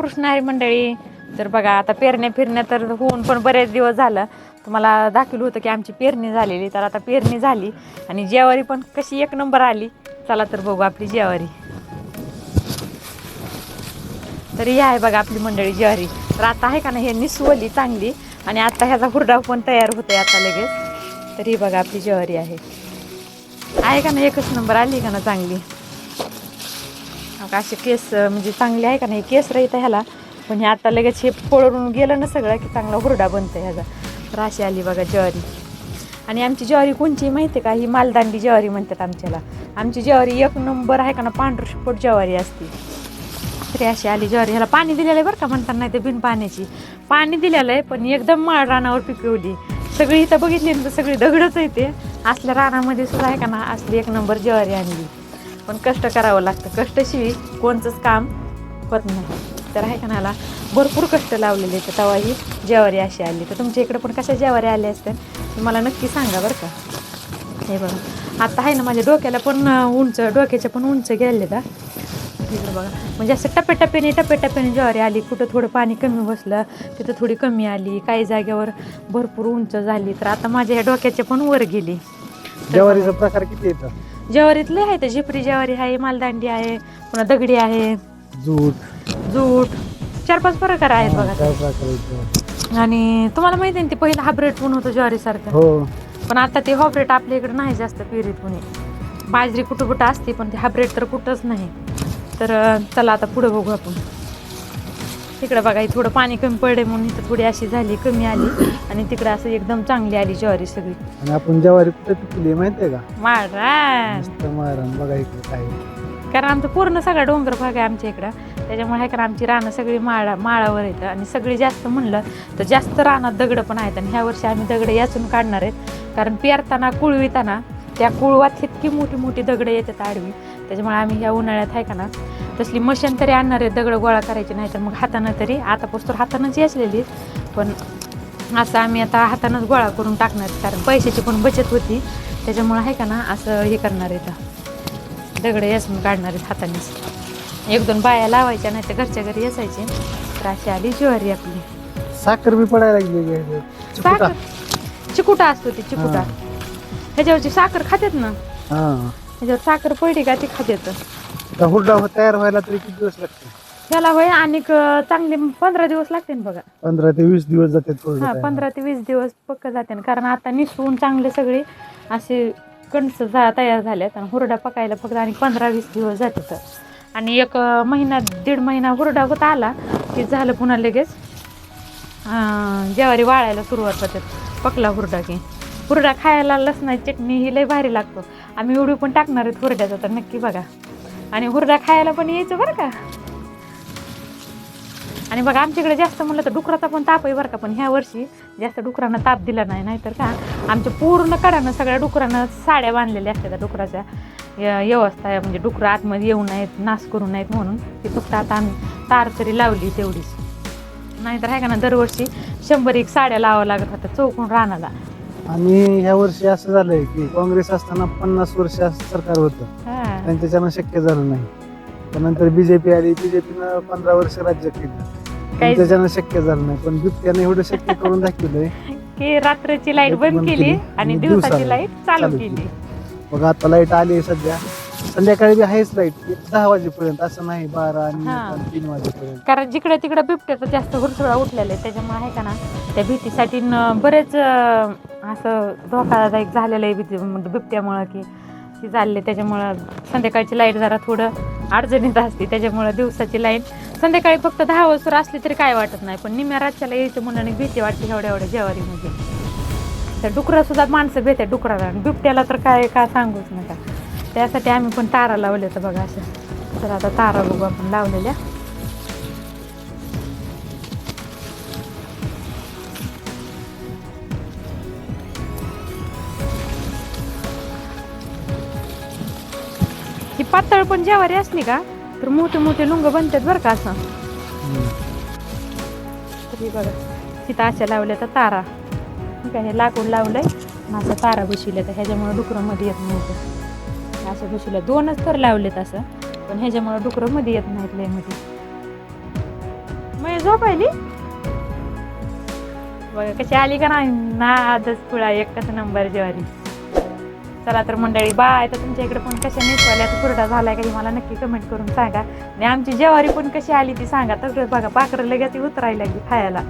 कृष्णारी मंडळी तर बघा आता पेरण्या फिरण्या तर होऊन पण बरेच दिवस झालं. तुम्हाला दाखवलं होतं की आमची पेरणी झालेली तर आता पेरणी झाली. आणि जेवारी पण कशी एक नंबर आली. चला तर बघू आपली जेवारी. तर ही आहे बघा आपली मंडळी ज्वारी. तर आता आहे का ना हे निसवली चांगली. आणि आता ह्याचा हुरडा पण तयार होतोय आता लगेच. तर ही बघा आपली जेवारी आहे. आहे का ना एकच नंबर आली का ना चांगली? अशी केस म्हणजे चांगली आहे का नाही? केस राहतं ह्याला. पण हे आता लगेच हे पळून गेलं ना सगळं की चांगला हुरडा बनतो ह्याचा. तर अशी आली बघा ज्वारी. आणि आमची ज्वारी कोणची माहिती आहे का? ही मालदांडी ज्वारी म्हणतात आमच्याला. आमची ज्वारी एक नंबर आहे का ना? पांढरशुपट ज्वारी असते. तरी अशी आली ज्वारी. ह्याला पाणी दिलेलं आहे बरं का म्हणतात नाही ते बिन पाण्याची. पाणी दिलेलं आहे पण एकदम माळ रानावर पिकवली सगळी इथं बघितली ना तर सगळी दगडच येते असल्या रानामध्ये सुद्धा आहे का ना? असली एक नंबर ज्वारी आणली. पण कष्ट करावं लागतं. कष्टशिवाय कोणचंच काम होत नाही. तर आहे का नाला भरपूर कष्ट लावलेले तर तेव्हा ही जेवारी अशी आली. तर तुमच्या इकडं पण कशा जेवारी आल्या असतात मला नक्की सांगा बरं का. हे बघा. आता आहे ना माझ्या डोक्याला पण उंच डोक्याच्या पण उंच गेले का बघा. म्हणजे असं टप्प्याटप्प्याने टप्प्याटप्प्याने ज्वारी आली. कुठं थोडं पाणी कमी बसलं तिथं थोडी कमी आली. काही जागेवर भरपूर उंच झाली. तर आता माझ्या ह्या डोक्याच्या पण वर गेली. ज्वारीचा प्रकार किती येतं ज्वारीतले आहे तर झिपरी ज्वारी आहे मालदांडी आहे पुन्हा दगडी आहे. जूट. जूट. चार पाच प्रकार आहेत बघा. प्रकार. आणि तुम्हाला माहिती आहे ना ते पहिलं हायब्रेड पण होतं ज्वारीसारखं. हो. पण आता ते हायब्रेड आपल्या इकडे नाही जास्त पिरीत कुणी. बाजरी कुठं कुठं असते पण ते हायब्रेड तर कुठंच नाही. तर अं, चला आता पुढं बघू आपण. तिकडं बघा हे थोडं पाणी कमी पडले म्हणून इथं थोडी अशी झाली कमी आली. आणि तिकडं असं एकदम चांगली आली ज्वारी सगळी. आणि आपण ज्वारी कुठे पिकली माहितीये का? माळरान मस्त बघा इकडे काय. कारण आमचं पूर्ण सगळा डोंगर भाग आहे आमच्या इकडं. त्याच्यामुळे आहे कारण आमची रानं सगळी माळा माळावर येतं आणि सगळी जास्त म्हणलं तर जास्त रानात दगडं पण आहेत. आणि ह्या वर्षी आम्ही दगडं याचून काढणार आहेत. कारण पेरताना कुळविताना त्या कुळवात इतकी मोठी मोठी दगडं येतात आडवी. त्याच्यामुळे आम्ही ह्या उन्हाळ्यात आहे का ना तसली मशीन तरी आणणार आहे दगडं गोळा करायची नाही तर मग हातानं तरी. आता पोस्तर हातानंच याचलेली पण असं आम्ही आता हातानंच गोळा करून टाकणार. कारण पैशाची पण बचत होती. त्याच्यामुळे आहे का ना असं हे करणार आहे दगड यासून काढणार आहेत हातानेच. एक दोन बाया लावायच्या नाही तर घरच्या घरी यासायचे. तर अशी आली ज्वारी आपली. साखर बी पडायला लागली. साखर? चिकुटा असतो ती चिकुटा. ह्याच्यावरची साखर खात्यात ना? हा. ह्याच्यावर साखर पडली का ती खात्यात? आता हुरडा हो- तयार व्हायला तरी किती दिवस लागते ह्याला होय आणि चांगले पंधरा दिवस लागते ना बघा. पंधरा ते वीस दिवस जाते हुरडा हा तयार पंधरा ते वीस दिवस पक्क जाते कारण आता निसवून चांगले सगळे असे कणस जा तयार झाल्यात आणि हुरडा पकायला फक्त आणि पंधरा वीस दिवस जातात. आणि एक अं, महिना दीड महिना हुरडा होत आला की झालं पुन्हा लगेच अं, ज्वारी वाळायला सुरुवात होतात. पकला हुरडा की. हुरडा खायला लसणाची चटणी ही लय भारी लागतो. आम्ही व्हिडिओ पण टाकणार आहेत हुरड्याचा तर नक्की बघा. आणि हुरडा खायला पण यायचं बरं का. आणि बघा आमच्याकडे जास्त म्हणलं तर डुकराचा पण ताप आहे बरं का पण ह्या वर्षी जास्त डुकरांना ताप दिला नाही नाहीतर का आमच्या पूर्ण कडानं सगळ्या डुकरांना साड्या बांधलेल्या असतात त्या डुकराच्या. य- व्यवस्था आहे म्हणजे डुकरं आतमध्ये येऊ नयेत नाश करू नयेत म्हणून. ती फक्त आता आम्ही तार तरी लावली तेवढीच. नाहीतर आहे का ना दरवर्षी शंभर एक साड्या लावा लागत होत्या चौकून रानाला. आणि ह्या वर्षी असं झालंय की काँग्रेस असताना पन्नास वर्ष असं सरकार होतं. हा. आणि त्याच्यानं शक्य झालं नाही. त्यानंतर बीजेपी आली बीजेपीनं पंधरा वर्ष राज्य केलं. काहीच- त्याच्यानं शक्य झालं नाही. पण बिबट्याने एवढं शक्य करून दाखवलंय. की रात्रीची लाइट बंद केली आणि दिवसाची लाइट चालू केली. मग आता लाइट आली आहे सध्या. संध्याकाळी बी आहेच लाइट दहा वाजेपर्यंत असं नाही बारा आणि हा. आणि तीन वाजेपर्यंत. कारण जिकडे तिकडे बिबट्याचं जास्त हुरसुळा उठलेला आहे त्याच्यामुळे आहे का ना त्या भीतीसाठी न बरेच अं, असं धोकादायक झालेलं आहे भीती म्हणजे बिबट्यामुळं की ती चालले त्याच्यामुळं संध्याकाळची लाइट जरा थोडं अडचणीत असते त्याच्यामुळं दिवसाची लाइट संध्याकाळी फक्त दहा वाजता असली तरी काय वाटत नाही पण निम्या रातच्याला यायचं म्हणून भीती वाटते एवढ्या एवढ्या ज्वारीमध्ये. तर डुकरं सुद्धा माणसं भेटतात डुकराला आणि बिबट्याला तर काय काय सांगूच नका. त्यासाठी आम्ही पण तारा लावल्या तर बघा अशा. तर आता तारा बघू आपण लावलेल्या. ही पातळ पण जेवारी असली का? तर मोठे मोठे लुंग बनतात बरं का असं. तरी बघा तिथं अशा लावल्या तर तारा. ठीक आहे हे लाकूड लावलंय आणि असं तारा बसविल्या तर ह्याच्यामुळे डुकरामध्ये येत नव्हतं. असं बसविल्या दोनच तर लावलेत असं. पण ह्याच्यामुळे डुकरं मध्ये येत नाहीत लयमध्ये. मग आली? बघा कशी आली का नाही? ना आजच पुळा एकच नंबर ज्वारी. चला तर मंडळी बाय. तर तुमच्या इकडे पण कशा नेसवाल्यात कुरडा झालाय का हे मला नक्की कमेंट करून सांगा. आणि आमची ज्वारी पण कशी आली ती सांगा. तर बघा पाखरं लगेच उतरायला लागली खायला.